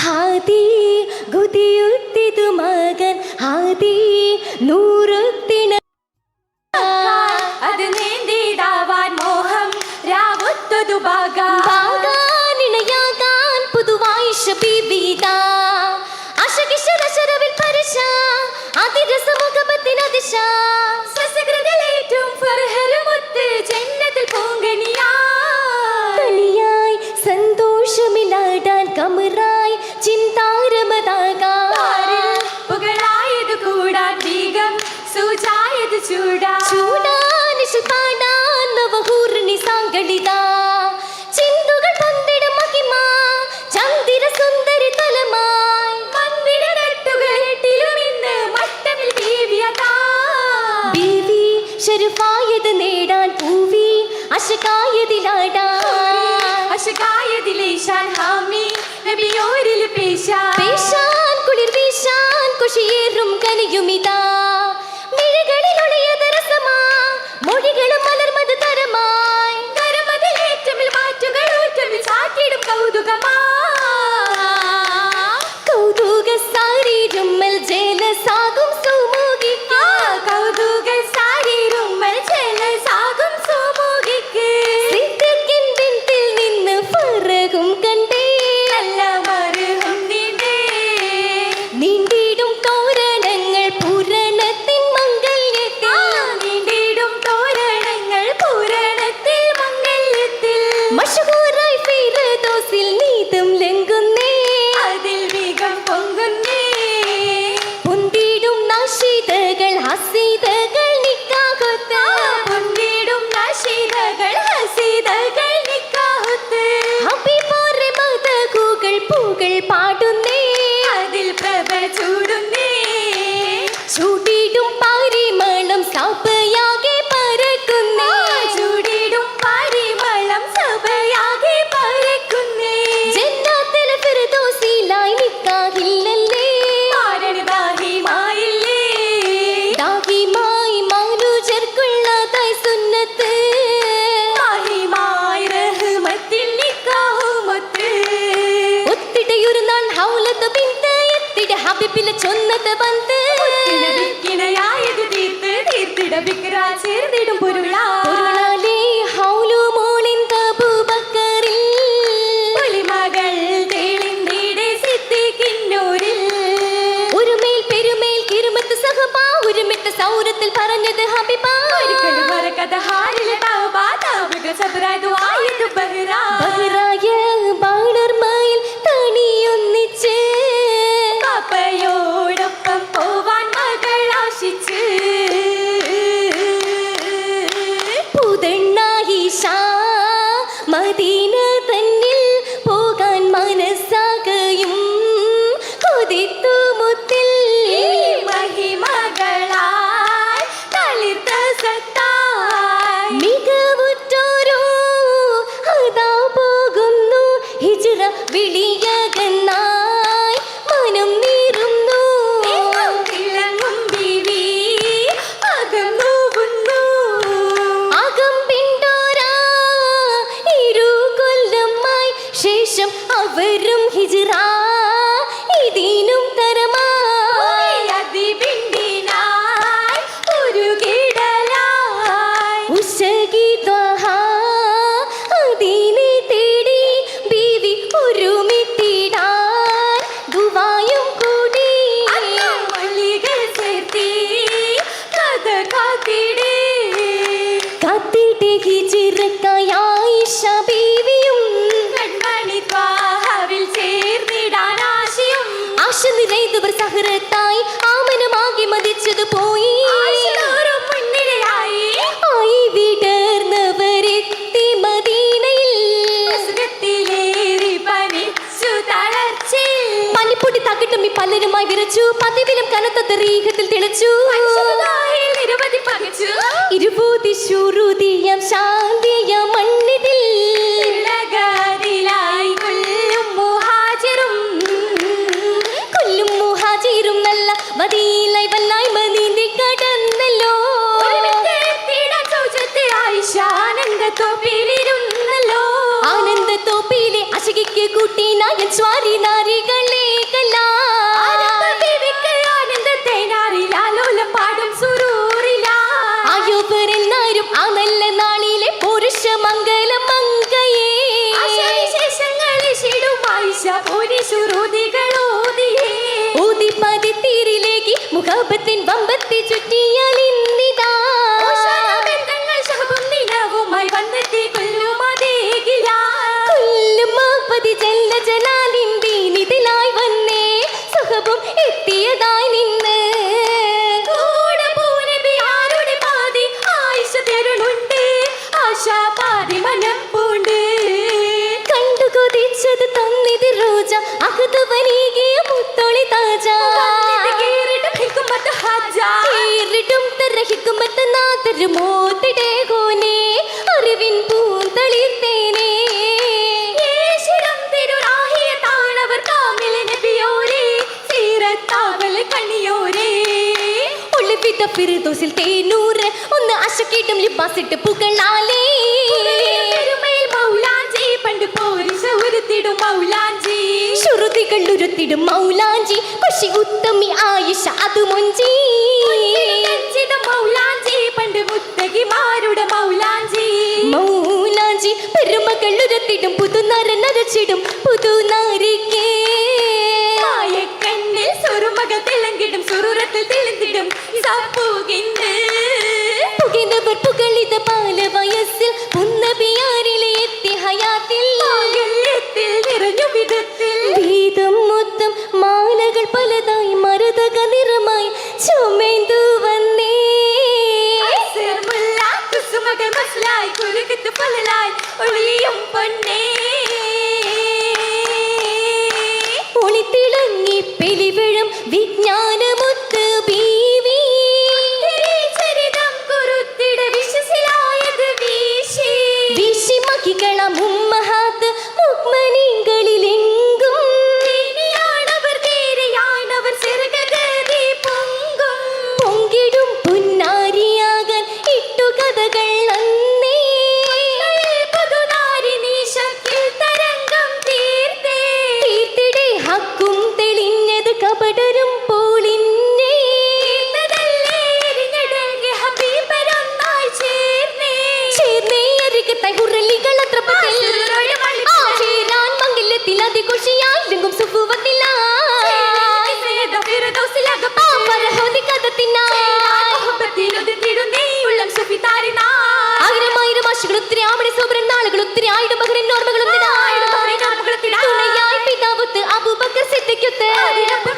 ഹാദി ഗുതിയുത്തി മകൻ ഹാദി നൂറുത്തിന് അത് നീന്തിടാവാൻ മോഹം രാവുത്തതു ബാഗാനിണയാകാൻ ജന്നത്തിൽ കമറാ. ഷെരുഫായത് നേടാൻ പൂവി അശകായതിലാടാ അശകായതിലേശാൻ ഹാമി. നബിയോരിൽ പേശാൻ. കുളിർ വീശാൻ കുഷിയേറും കനിയുമിതാ. ಬಂತ പുറത്തായി ആമനമാകി മതിച്ചത് പോയി. ആയി വിടർന്നവരെത്തി പനിപ്പൊടി തകിട്ടും ഈ പലരുമായി വിറച്ചു. പതിവിലും കനത്ത ദീഹത്തിൽ തെളിച്ചു. ഇരുപതി ശുരുതിയം ശാന്തി സ്വാരി നാരികളെ ആനന്ദത്തെ നാറിലാലോലം പാടും സുരൂറില. അയോബർ ആ നല്ല നാളിലെ പുരുഷ മംഗല മങ്കയെ ൂതിപ്പതിത്തീരിലേക്ക് മുഖാപത്തിൻ വമ്പത്തി ചുറ്റിയാൽ ഇന്ദിതാ ശബും നിലവുമായി വന്നെത്തി കൊല്ലുമാപ്പതി ജല്ല ജലാലിൻ ദീനിതിലായി വന്നേ. സുഖവും എത്തിയതായി നിന്ന്. കണ്ടു കൊതിച്ചത് തന്നിത് റോജ. അകതവനീകിയ മുത്തൊളി താജ. തരഹിക്കുമത്ത് നാദര് മോത്തിടേ കോനെ അറിവിൻ പൂന്തളിർത്തേനേ ഒളിവിത ഫിറുദോസിൽ തേനൂറ്. ഒന്ന് അശക്കിട്ടും ലിബാസിട്ട് പുകളാലേ മൗലാഞ്ചി. പണ്ട് പോരിശ ഉരുത്തിടും മൗലാഞ്ചി. ശ്രുതികൾ ഉരുത്തിടും മൗലാഞ്ചി. കുശി ഉത്തമി ആയിഷ അത് മൊഞ്ചി. മൗലാഞ്ചി. പണ്ട് മുത്തകിമാരുടെ മൗലാഞ്ചി. മൗലാഞ്ചി പെരുമകൾ ഉരുത്തിടും. പുതുനര നരച്ചിടും പുതുനാരിക്കേ കണ്ണിൽ സുറുമകൾ തിളങ്ങിടും. സുറുരത്തിൽ പുകളിത ബാല വയസ്സിൽ. പുന്നബിയാരിലെ എത്തി ഹയാത്തിൽ. മാംഗല്യത്തിൽ നിറഞ്ഞു വിധത്തിൽ. വീതം മൊത്തം മാലകൾ പലതായി മരുതക നിറമായി ചുമേന്തു വന്നേ. സിർമുല്ല കുസുമകൾ മസ്ലായി കുരുക്കത്ത് പലലായി ഒളിയും പൊന്നേ. ഒളിത്തിളങ്ങി പെലിവിഴും വിജ്ഞാനമുത്ത് ആയിട മകനും നോർമകളും ആയിട മകനും നോർമകളും തുണയായി പിതാവുത്ത് അബൂബക്കർ സിദ്ദിഖുത്ത് അതിനപ്പുറം